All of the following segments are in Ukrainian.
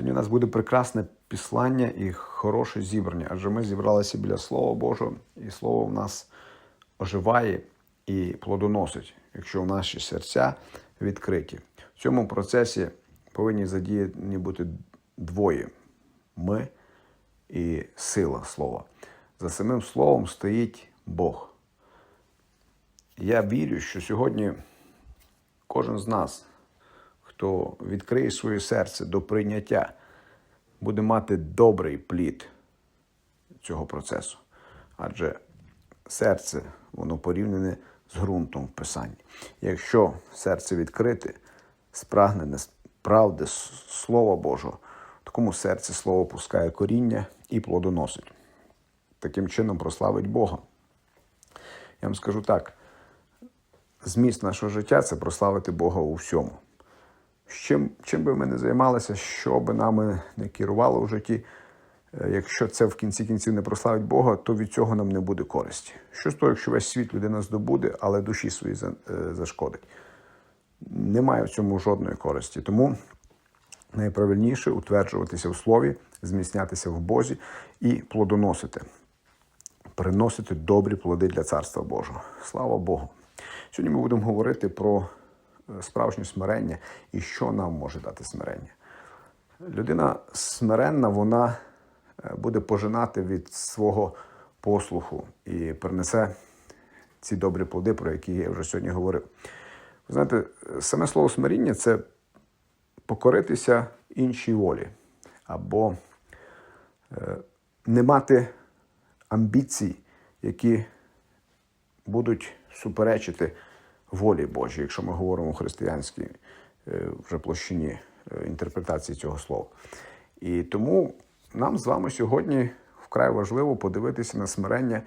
Сьогодні у нас буде прекрасне післання і хороше зібрання, адже ми зібралися біля Слова Божого, і Слово в нас оживає і плодоносить, якщо в наші серця відкриті. В цьому процесі повинні задіяні бути двоє: ми і сила слова. За самим словом стоїть Бог. Я вірю, що сьогодні кожен з нас, хто відкриє своє серце до прийняття, буде мати добрий плід цього процесу. Адже серце, воно порівняне з ґрунтом в Писанні. Якщо серце відкрите, спрагнене правди, Слова Божого, такому серці слово пускає коріння і плодоносить. Таким чином прославить Бога. Я вам скажу так: зміст нашого життя це прославити Бога у всьому. Чим, чим би ми не займалися, що би нами не керувало в житті, е, якщо це в кінці кінців не прославить Бога, то від цього нам не буде користі. Що з того, якщо весь світ людина здобуде, але душі свої е, зашкодить? Немає в цьому жодної користі. Тому найправильніше утверджуватися в слові, зміцнятися в Бозі і плодоносити, приносити добрі плоди для Царства Божого. Слава Богу! Сьогодні ми будемо говорити про справжнє смирення і що нам може дати смирення. Людина смиренна, вона е, буде пожинати від свого послуху і принесе ці добрі плоди, про які я вже сьогодні говорив. Ви знаєте, саме слово смиріння це покоритися іншій волі або е, не мати амбіцій, які будуть суперечити волі Божій, якщо ми говоримо у християнській е, вже площині е, інтерпретації цього слова. І тому нам з вами сьогодні вкрай важливо подивитися на смирення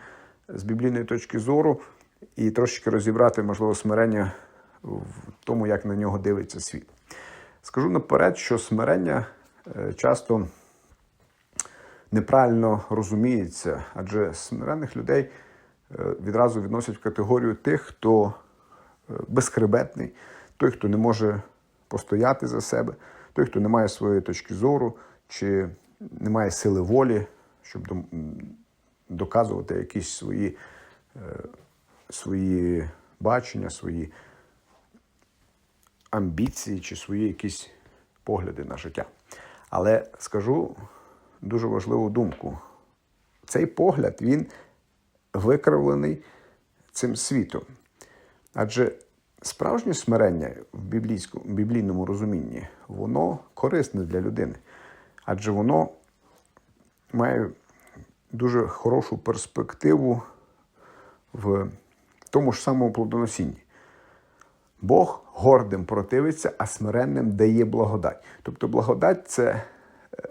з біблійної точки зору і трошечки розібрати, можливо, смирення в тому, як на нього дивиться світ. Скажу наперед, що смирення е, часто неправильно розуміється, адже смирених людей відразу відносять в категорію тих, хто безхребетний, той, хто не може постояти за себе, той, хто не має своєї точки зору, чи не має сили волі, щоб доказувати якісь свої, е, свої бачення, свої амбіції чи свої якісь погляди на життя. Але скажу дуже важливу думку. Цей погляд він викривлений цим світом. Адже справжнє смирення в біблійному розумінні, воно корисне для людини. Адже воно має дуже хорошу перспективу в тому ж самому плодоносінні. Бог гордим противиться, а смиренним дає благодать. Тобто благодать це е,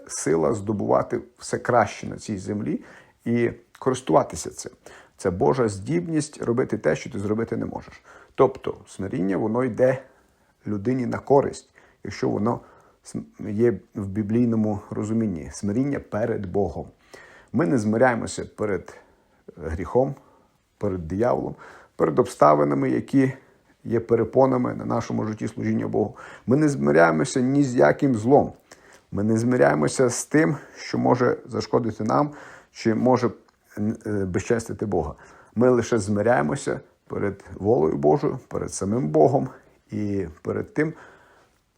сила здобувати все краще на цій землі і користуватися цим. Це Божа здібність робити те, що ти зробити не можеш. Тобто, смиріння воно йде людині на користь, якщо воно є в біблійному розумінні. Смиріння перед Богом. Ми не змиряємося перед е, гріхом, перед дияволом, перед обставинами, які є перепонами на нашому житті служіння Богу. Ми не змиряємося ні з яким злом. Ми не змиряємося з тим, що може зашкодити нам, чи може безчестити Бога. Ми лише змиряємося перед волею Божою, перед самим Богом і перед тим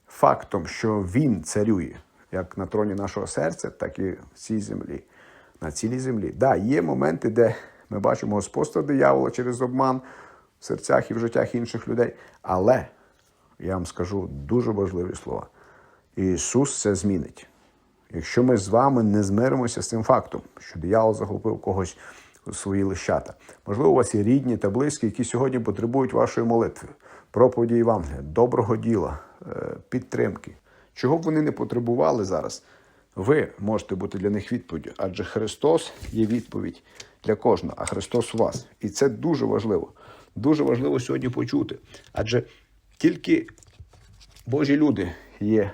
фактом, що Він царює як на троні нашого серця, так і в цій землі, на цілій землі. Да, є моменти, де ми бачимо господство диявола через обман в серцях і в життях інших людей. Але я вам скажу дуже важливі слова. Ісус це змінить. Якщо ми з вами не змиримося з цим фактом, що диявол захопив когось у свої лищата. Можливо, у вас є рідні та близькі, які сьогодні потребують вашої молитви, проповіді Євангелія, доброго діла, е, підтримки. Чого б вони не потребували зараз, ви можете бути для них відповіддю, адже Христос є відповідь для кожного, а Христос у вас. І це дуже важливо. Дуже важливо сьогодні почути. Адже тільки Божі люди є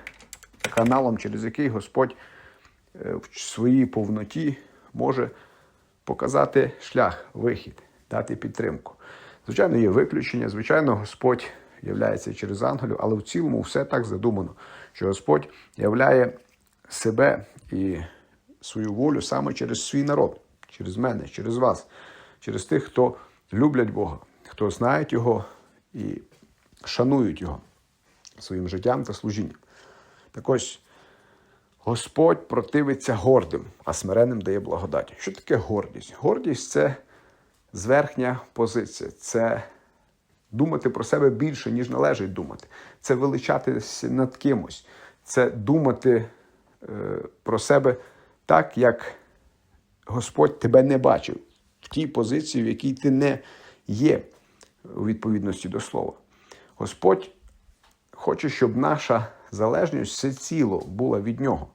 каналом, через який Господь в своїй повноті може показати шлях, вихід, дати підтримку. Звичайно, є виключення. Звичайно, Господь являється через ангелів, але в цілому все так задумано, що Господь являє себе і свою волю саме через свій народ, через мене, через вас, через тих, хто люблять Бога, хто знають Його і шанують Його своїм життям та служінням. Так ось Господь противиться гордим, а смиренним дає благодать. Що таке гордість? Гордість це зверхня позиція, це думати про себе більше, ніж належить думати. Це величатися над кимось, це думати е, про себе так, як Господь тебе не бачив, в тій позиції, в якій ти не є у відповідності до слова. Господь хоче, щоб наша залежність всеціло була від нього.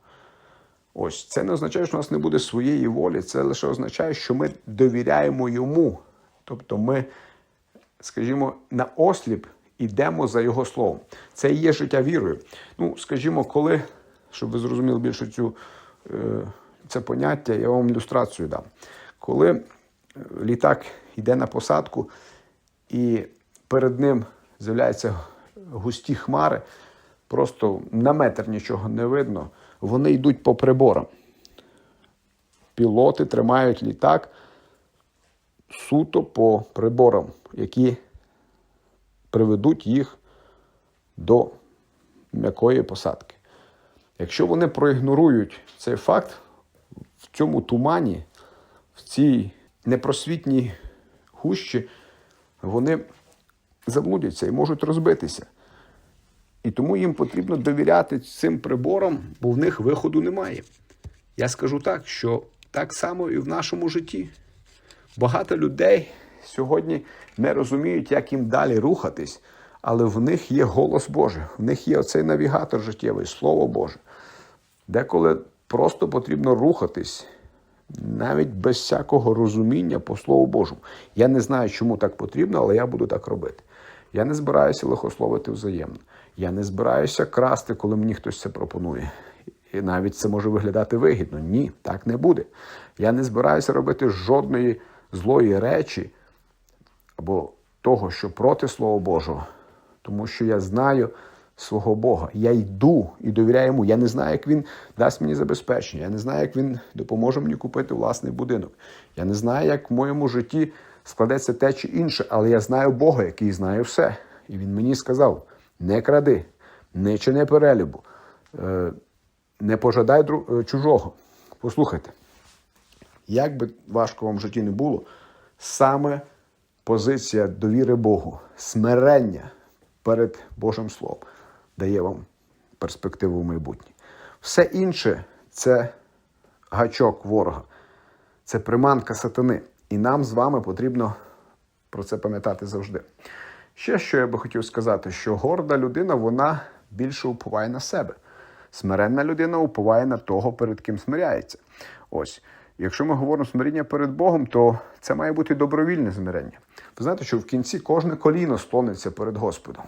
Ось це не означає, що у нас не буде своєї волі. Це лише означає, що ми довіряємо йому. Тобто ми, скажімо, на осліп ідемо за його словом. Це і є життя вірою. Ну, скажімо, коли, щоб ви зрозуміли більше цю, е, це поняття, я вам ілюстрацію дам. Коли е, літак йде на посадку, і перед ним з'являються густі хмари, просто на метр нічого не видно, вони йдуть по приборам. Пілоти тримають літак суто по приборам, які приведуть їх до м'якої посадки. Якщо вони проігнорують цей факт, в цьому тумані, в цій непросвітній гущі, вони заблудяться і можуть розбитися. І тому їм потрібно довіряти цим приборам, бо в них виходу немає. Я скажу так, що так само і в нашому житті. Багато людей сьогодні не розуміють, як їм далі рухатись, але в них є голос Божий, в них є оцей навігатор життєвий, Слово Боже. Деколи просто потрібно рухатись, навіть без всякого розуміння по Слову Божому. Я не знаю, чому так потрібно, але я буду так робити. Я не збираюся лихословити взаємно. Я не збираюся красти, коли мені хтось це пропонує. І навіть це може виглядати вигідно. Ні, так не буде. Я не збираюся робити жодної злої речі або того, що проти Слова Божого, тому що я знаю свого Бога. Я йду і довіряю йому. Я не знаю, як він дасть мені забезпечення. Я не знаю, як він допоможе мені купити власний будинок. Я не знаю, як в моєму житті складеться те чи інше, але я знаю Бога, який знає все. І він мені сказав: не кради, не чини перелюбу, е, не пожадай е, чужого. Послухайте, як би важко вам в житті не було, саме позиція довіри Богу, смирення перед Божим Словом дає вам перспективу в майбутнє. Все інше це гачок ворога, це приманка сатани. І нам з вами потрібно про це пам'ятати завжди. Ще що я би хотів сказати, що горда людина вона більше уповає на себе. Смиренна людина уповає на того, перед ким смиряється. Ось, якщо ми говоримо смиріння перед Богом, то це має бути добровільне смирення. Ви знаєте, що в кінці кожне коліно склониться перед Господом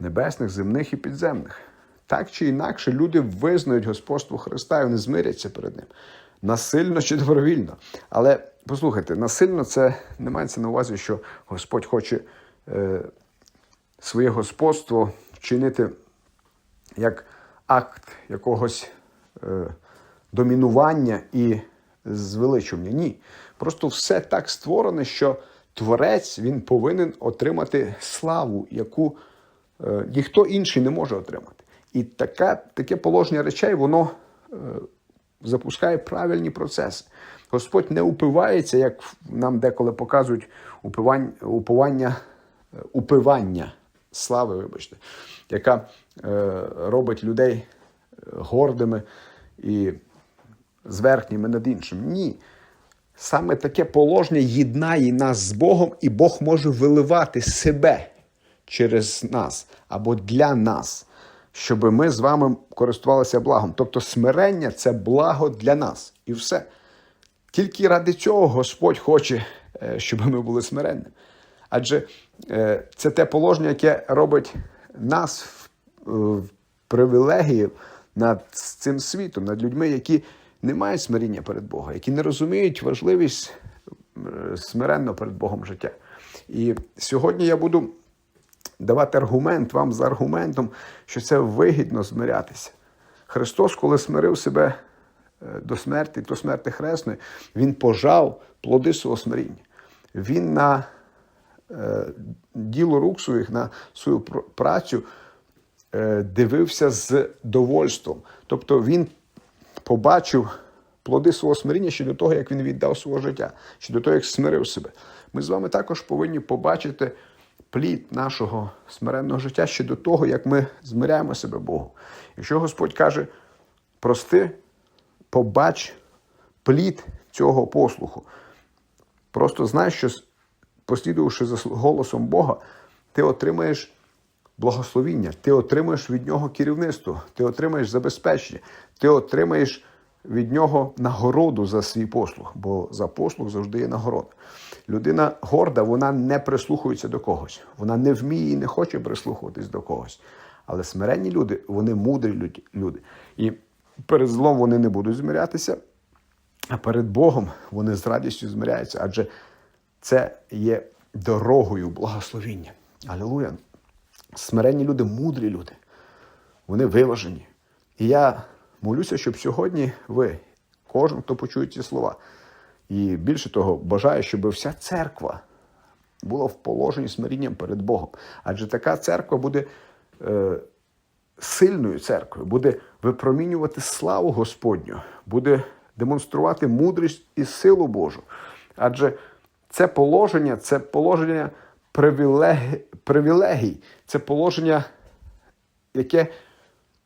небесних, земних і підземних. Так чи інакше, люди визнають господство Христа і вони змиряться перед ним. Насильно чи добровільно. Але послухайте, насильно це не мається на увазі, що Господь хоче своє господство вчинити як акт якогось е, домінування і звеличування. Ні. Просто все так створене, що творець він повинен отримати славу, яку е, ніхто інший не може отримати. І таке, таке положення речей, воно е, запускає правильні процеси. Господь не упивається, як нам деколи показують упивання, упивання, слави, вибачте, яка е, робить людей е, гордими і зверхніми над іншим. Ні. Саме таке положення єднає нас з Богом, і Бог може виливати себе через нас або для нас, щоб ми з вами користувалися благом. Тобто смирення це благо для нас. І все. Тільки ради цього Господь хоче, е, щоб ми були смиренними. Адже це те положення, яке робить нас в, в привілегію над цим світом, над людьми, які не мають смиріння перед Богом, які не розуміють важливість е, смиренно перед Богом життя. І сьогодні я буду давати аргумент вам за аргументом, що це вигідно змирятися. Христос, коли смирив себе е, до смерті, до смерти хресної, Він пожав плоди свого смиріння. Він на е, діло рук своїх, на свою працю е, дивився з довольством. Тобто він побачив плоди свого смиріння ще до того, як він віддав свого життя, ще до того, як смирив себе. Ми з вами також повинні побачити плід нашого смиренного життя ще до того, як ми змиряємо себе Богу. Якщо Господь каже, прости, побач плід цього послуху. Просто знай, що послідувавши за голосом Бога, ти отримаєш благословіння, ти отримаєш від нього керівництво, ти отримаєш забезпечення, ти отримаєш від нього нагороду за свій послуг, бо за послуг завжди є нагорода. Людина горда, вона не прислухається до когось, вона не вміє і не хоче прислухуватись до когось. Але смиренні люди, вони мудрі люди. І перед злом вони не будуть змирятися, а перед Богом вони з радістю змиряються, адже це є дорогою благословіння. Алілуя! Смиренні люди, мудрі люди, вони виважені. І я молюся, щоб сьогодні ви, кожен, хто почує ці слова, і більше того, бажаю, щоб вся церква була в положенні смирінням перед Богом. Адже така церква буде е, сильною церквою, буде випромінювати славу Господню, буде демонструвати мудрість і силу Божу. Адже це положення, це положення привілегій, привілегій, це положення, яке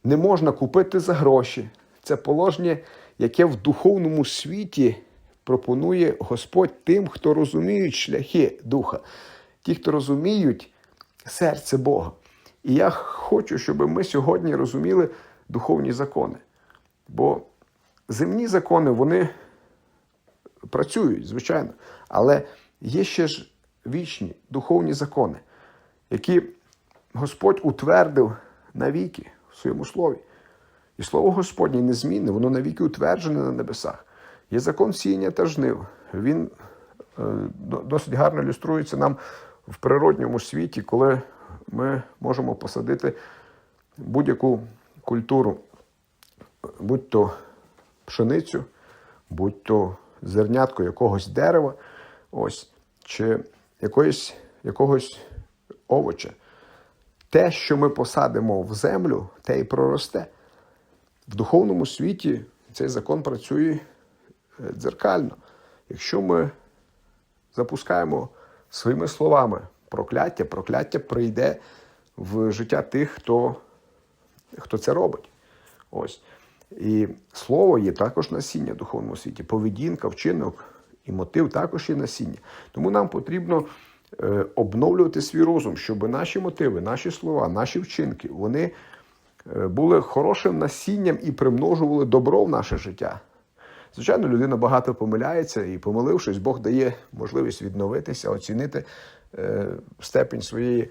не можна купити за гроші. Це положення, яке в духовному світі пропонує Господь тим, хто розуміють шляхи Духа, ті, хто розуміють серце Бога. І я хочу, щоб ми сьогодні розуміли духовні закони. Бо земні закони, вони працюють, звичайно, але є ще ж вічні духовні закони, які Господь утвердив навіки в своєму слові. І слово Господнє незмінне, воно навіки утверджене на небесах. Є закон сіяння та жнив. Він е, досить гарно ілюструється нам в природньому світі, коли ми можемо посадити будь-яку культуру, будь то пшеницю, будь то зернятко якогось дерева, ось, чи якоїсь, якогось овоча. Те, що ми посадимо в землю, те і проросте. В духовному світі цей закон працює е, дзеркально. Якщо ми запускаємо своїми словами прокляття, прокляття прийде в життя тих, хто, хто це робить. Ось. І слово є також насіння в духовному світі. Поведінка, вчинок і мотив також є насіння. Тому нам потрібно е, обновлювати свій розум, щоб наші мотиви, наші слова, наші вчинки, вони е, були хорошим насінням і примножували добро в наше життя. Звичайно, людина багато помиляється і, помилившись, Бог дає можливість відновитися, оцінити е, степень своєї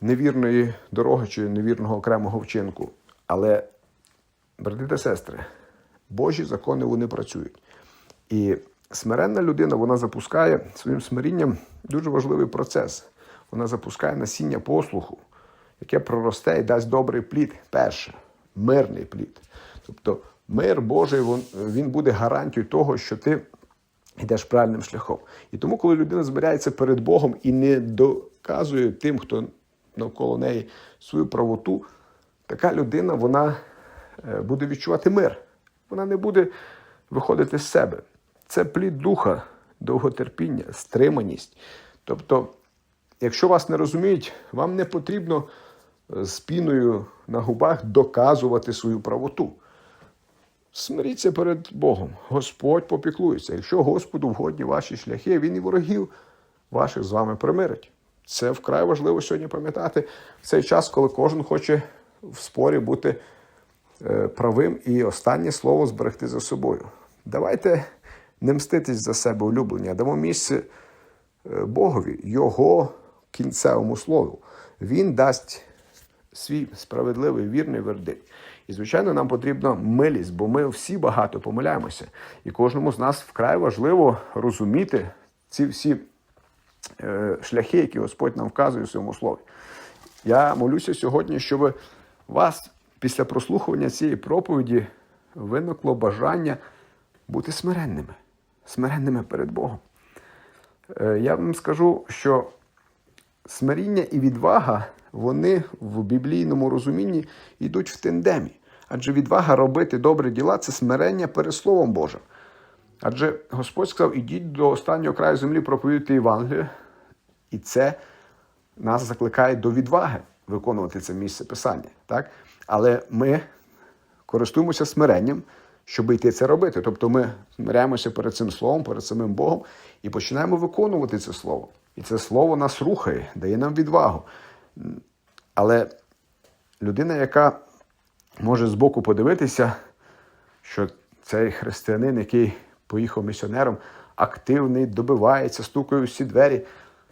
невірної дороги чи невірного окремого вчинку. Але, брати та сестри, Божі закони вони працюють. І смиренна людина вона запускає своїм смирінням дуже важливий процес. Вона запускає насіння послуху, яке проросте і дасть добрий плід. Перше, мирний плід. Тобто мир Божий він, буде гарантією того, що ти йдеш правильним шляхом. І тому, коли людина збирається перед Богом і не доказує тим, хто навколо неї свою правоту, така людина вона е, буде відчувати мир. Вона не буде виходити з себе. Це плід духа, довготерпіння, стриманість. Тобто, якщо вас не розуміють, вам не потрібно е, з піною на губах доказувати свою правоту. Смиріться перед Богом. Господь попіклується. Якщо Господу вгодні ваші шляхи, Він і ворогів ваших з вами примирить. Це вкрай важливо сьогодні пам'ятати в цей час, коли кожен хоче в спорі бути е, правим і останнє слово зберегти за собою. Давайте не мститись за себе улюблення, дамо місце е, Богові, Його кінцевому слову. Він дасть свій справедливий вірний вердикт. І, звичайно, нам потрібна милість, бо ми всі багато помиляємося. І кожному з нас вкрай важливо розуміти ці всі е, шляхи, які Господь нам вказує у своєму слові. Я молюся сьогодні, щоб вас після прослухування цієї проповіді виникло бажання бути смиренними, смиренними перед Богом. Е, Я вам скажу, що смиріння і відвага, вони в біблійному розумінні йдуть в тендемі. Адже відвага робити добрі діла це смирення перед Словом Божим. Адже Господь сказав, ідіть до останнього краю землі проповідати Євангелію, і це нас закликає до відваги виконувати це місце писання. Так? Але ми користуємося смиренням, щоб йти це робити. Тобто ми смиряємося перед цим словом, перед самим Богом і починаємо виконувати це слово. І це слово нас рухає, дає нам відвагу. Але людина, яка може збоку подивитися, що цей християнин, який поїхав місіонером, активний, добивається, стукає всі двері,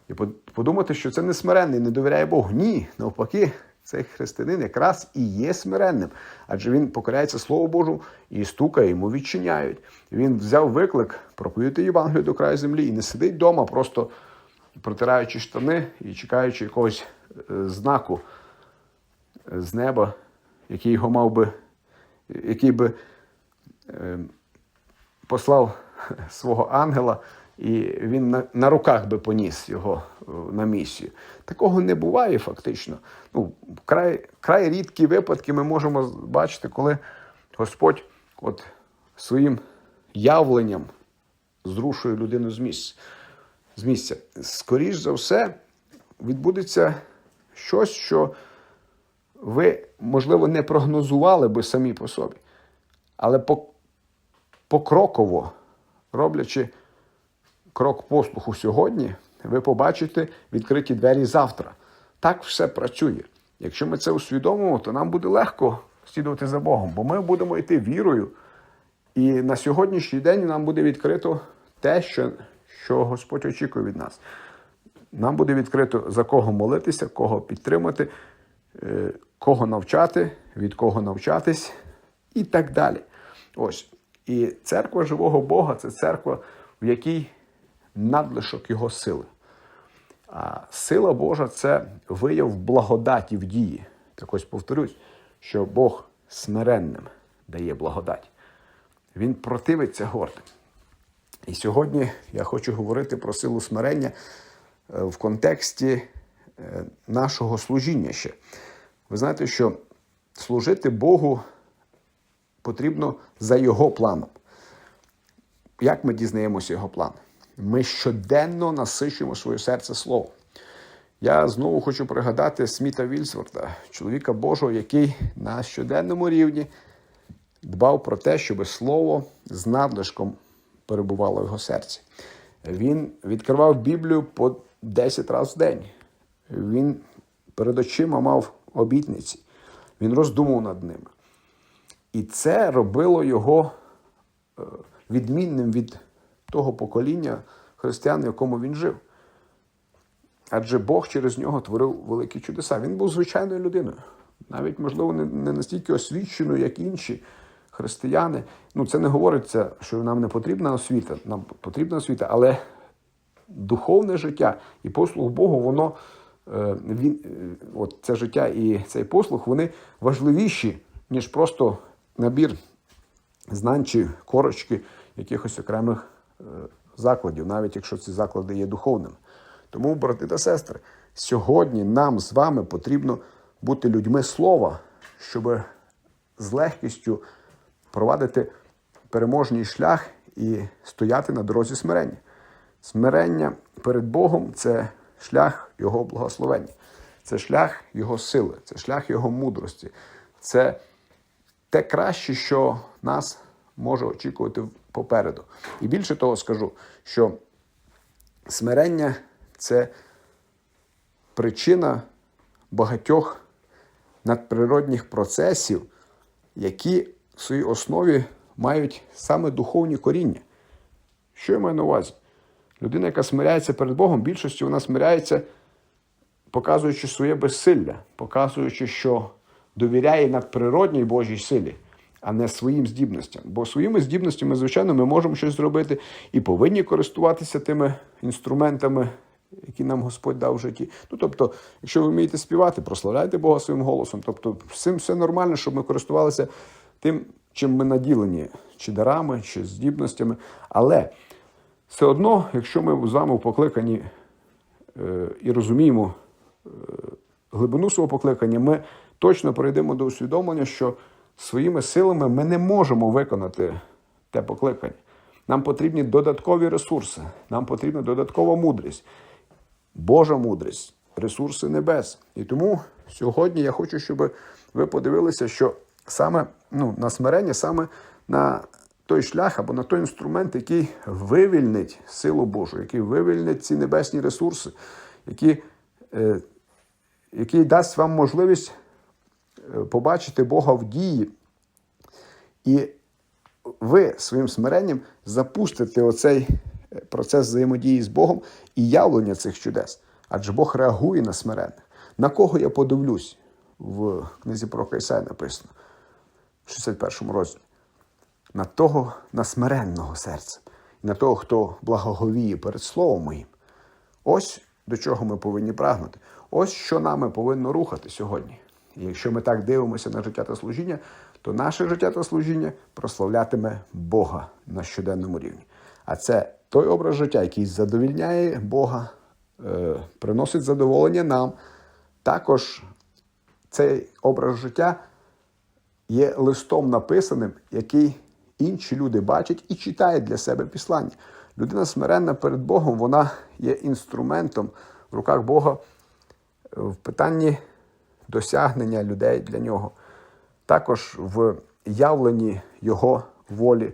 і подумати, що це не смиренний, не довіряє Богу. Ні, навпаки, цей християнин якраз і є смиренним, адже він покоряється Слову Божу і стукає, йому відчиняють. Він взяв виклик проповідати Євангелію до краю землі і не сидить вдома, просто протираючи штани і чекаючи якогось е, знаку з неба, який його мав би, який би е, послав свого ангела, і він на, на руках би поніс його е, на місію. Такого не буває фактично. Ну, край, край рідкі випадки ми можемо бачити, коли Господь от своїм явленням зрушує людину з місця. З місця. Скоріш за все, відбудеться щось, що ви, можливо, не прогнозували би самі по собі. Але покроково, роблячи крок послуху сьогодні, ви побачите відкриті двері завтра. Так все працює. Якщо ми це усвідомимо, то нам буде легко слідувати за Богом, бо ми будемо йти вірою. І на сьогоднішній день нам буде відкрито те, що, що Господь очікує від нас. Нам буде відкрито за кого молитися, кого підтримати, е, кого навчати, від кого навчатись і так далі. Ось. І церква живого Бога це церква, в якій надлишок Його сили. А сила Божа це вияв благодаті в дії. Так ось повторюсь, що Бог смиренним дає благодать. Він противиться гордим. І сьогодні я хочу говорити про силу смирення е, в контексті е, нашого служіння ще. Ви знаєте, що служити Богу потрібно за Його планом. Як ми дізнаємося Його план? Ми щоденно насичуємо своє серце словом. Я знову хочу пригадати Сміта Вільсворта, чоловіка Божого, який на щоденному рівні дбав про те, щоб слово з надлишком перебувало в його серці. Він відкривав Біблію по 10 разів в день. Він перед очима мав обітниці. Він роздумав над ними. І це робило його е, відмінним від того покоління християн, в якому він жив. Адже Бог через нього творив великі чудеса. Він був звичайною людиною, навіть, можливо, не настільки освіченою, як інші християни. Ну, це не говориться, що нам не потрібна освіта, нам потрібна освіта, але духовне життя і послуг Богу, воно е, він, е, от це життя і цей послуг, вони важливіші, ніж просто набір знань чи корочки якихось окремих закладів, навіть якщо ці заклади є духовними. Тому, брати та сестри, сьогодні нам з вами потрібно бути людьми слова, щоб з легкістю провадити переможний шлях і стояти на дорозі смирення. Смирення перед Богом це шлях Його благословення, це шлях Його сили, це шлях Його мудрості, це те краще, що нас може очікувати попереду. І більше того скажу, що смирення це причина багатьох надприродних процесів, які в своїй основі мають саме духовні коріння. Що я маю на увазі? Людина, яка смиряється перед Богом, більшості вона смиряється, показуючи своє безсилля, показуючи, що довіряє надприродній Божій силі, а не своїм здібностям. Бо своїми здібностями, звичайно, ми можемо щось зробити і повинні користуватися тими інструментами які нам Господь дав в житті. Ну, тобто, якщо ви вмієте співати, прославляйте Бога своїм голосом. Тобто, цим все нормально, щоб ми користувалися тим, чим ми наділені, чи дарами, чи здібностями. Але все одно, якщо ми з вами покликані е, і розуміємо е, глибину свого покликання, ми точно прийдемо до усвідомлення, що своїми силами ми не можемо виконати те покликання. Нам потрібні додаткові ресурси, нам потрібна додаткова мудрість, Божа мудрість, ресурси небес. І тому сьогодні я хочу, щоб ви подивилися, що саме ну, на смирення, саме на той шлях або на той інструмент, який вивільнить силу Божу, який вивільнить ці небесні ресурси, які, е, який дасть вам можливість побачити Бога в дії. І ви своїм смиренням запустите оцей е, процес взаємодії з Богом і явлення цих чудес. Адже Бог реагує на смиренних. На кого я подивлюсь? В книзі про Ісая написано, в 61 розділі. На того на смиренного серця, на того, хто благоговіє перед Словом моїм. Ось до чого ми повинні прагнути. Ось що нами повинно рухати сьогодні. І якщо ми так дивимося на життя та служіння, то наше життя та служіння прославлятиме Бога на щоденному рівні. А це той образ життя, який задовільняє Бога, е, приносить задоволення нам. Також цей образ життя є листом написаним, який інші люди бачать і читають для себе післання. Людина смиренна перед Богом, вона є інструментом в руках Бога в питанні досягнення людей для нього, також в явленні Його волі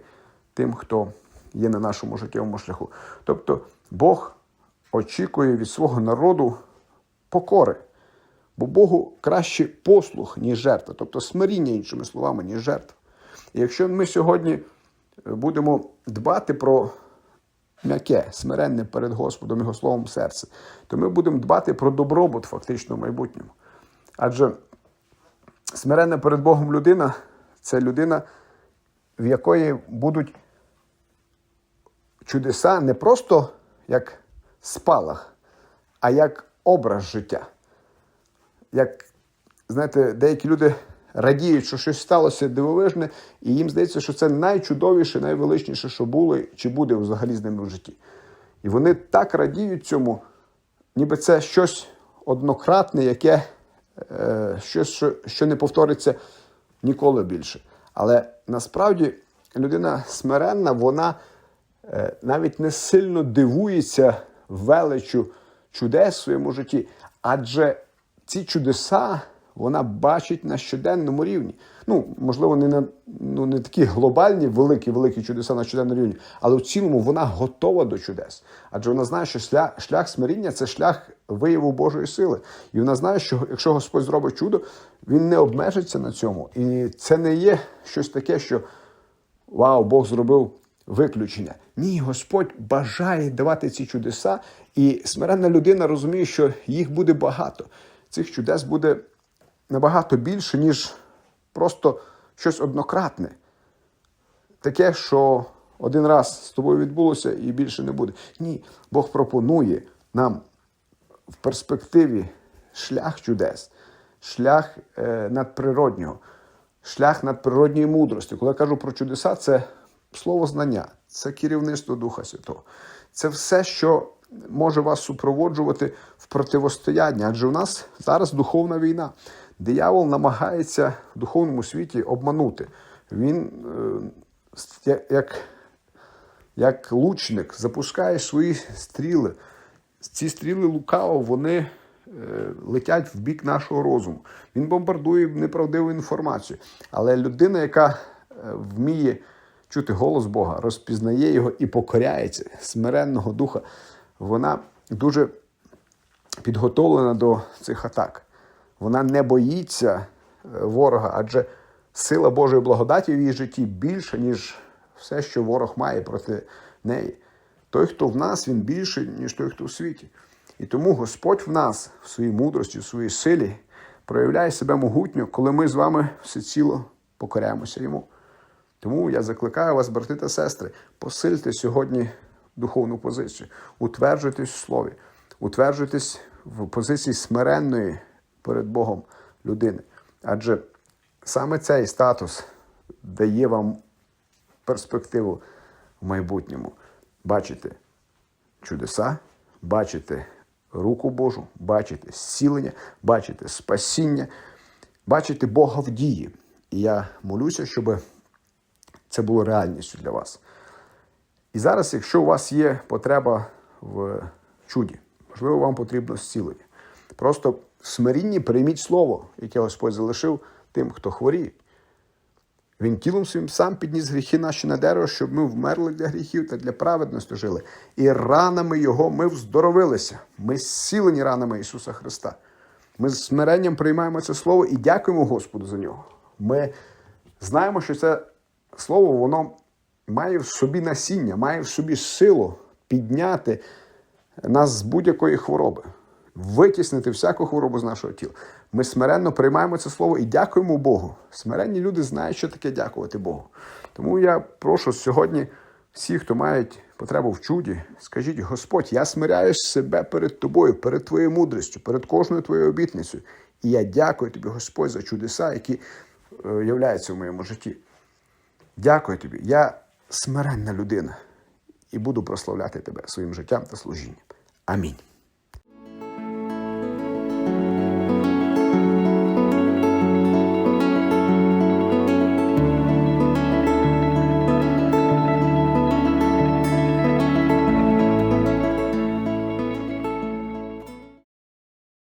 тим, хто є на нашому життєвому шляху. Тобто Бог очікує від свого народу покори. Бо Богу краще послух, ніж жертва, тобто смиріння, іншими словами, ніж жертва. І якщо ми сьогодні будемо дбати про м'яке, смиренне перед Господом Його словом серце, то ми будемо дбати про добробут фактично в майбутньому. Адже смиренна перед Богом людина це людина, в якої будуть чудеса не просто як спалах, а як образ життя. Як, знаєте, деякі люди радіють, що щось сталося дивовижне, і їм здається, що це найчудовіше, найвеличніше, що було, чи буде взагалі з ними в житті. І вони так радіють цьому, ніби це щось однократне, яке щось, що, що не повториться ніколи більше. Але насправді людина смиренна, вона е, навіть не сильно дивується величу чудес в своєму житті, адже ці чудеса вона бачить на щоденному рівні. Ну, можливо, не на ну, не такі глобальні, великі, великі чудеса на щоденному рівні, але в цілому вона готова до чудес. Адже вона знає, що шлях, шлях смиріння це шлях вияву Божої сили. І вона знає, що якщо Господь зробить чудо, він не обмежиться на цьому. І це не є щось таке, що вау, Бог зробив виключення. Ні, Господь бажає давати ці чудеса, і смиренна людина розуміє, що їх буде багато. Цих чудес буде набагато більше, ніж просто щось однократне. Таке, що один раз з тобою відбулося і більше не буде. Ні, Бог пропонує нам в перспективі шлях чудес, шлях е, надприроднього, шлях надприродньої мудрості. Коли я кажу про чудеса, це слово знання, це керівництво Духа Святого. Це все, що може вас супроводжувати в противостоянні, адже у нас зараз духовна війна. Диявол намагається в духовному світі обманути. Він, е, як, як лучник, запускає свої стріли. Ці стріли лукаво, вони е, летять в бік нашого розуму. Він бомбардує неправдиву інформацію. Але людина, яка е, вміє чути голос Бога, розпізнає його і покоряється смиренного духа, вона дуже підготовлена до цих атак. Вона не боїться ворога, адже сила Божої благодаті в її житті більша, ніж все, що ворог має проти неї. Той, хто в нас, він більший, ніж той, хто в світі. І тому Господь в нас, в своїй мудрості, в своїй силі, проявляє себе могутньо, коли ми з вами всеціло покоряємося йому. Тому я закликаю вас, брати та сестри, посильте сьогодні духовну позицію, утверджуйтесь в слові, утверджуйтесь в позиції смиренної перед Богом людини. Адже саме цей статус дає вам перспективу в майбутньому. Бачите чудеса, бачите руку Божу, бачите зцілення, бачите спасіння, бачите Бога в дії. І я молюся, щоб це було реальністю для вас. І зараз, якщо у вас є потреба в чуді, можливо, вам потрібно зцілення. Просто в смирінні прийміть слово, яке Господь залишив тим, хто хворіє. Він тілом своїм сам підніс гріхи наші на дерево, щоб ми вмерли для гріхів та для праведності жили. І ранами Його ми вздоровилися. Ми зцілені ранами Ісуса Христа. Ми з смиренням приймаємо це слово і дякуємо Господу за нього. Ми знаємо, що це слово воно має в собі насіння, має в собі силу підняти нас з будь-якої хвороби, витіснити всяку хворобу з нашого тіла. Ми смиренно приймаємо це слово і дякуємо Богу. Смиренні люди знають, що таке дякувати Богу. Тому я прошу сьогодні всіх, хто мають потребу в чуді, скажіть: Господь, я смиряю себе перед тобою, перед твоєю мудрістю, перед кожною твоєю обітницею. І я дякую тобі, Господь, за чудеса, які е, являються в моєму житті. Дякую тобі. Я смиренна людина і буду прославляти тебе своїм життям та служінням. Амінь.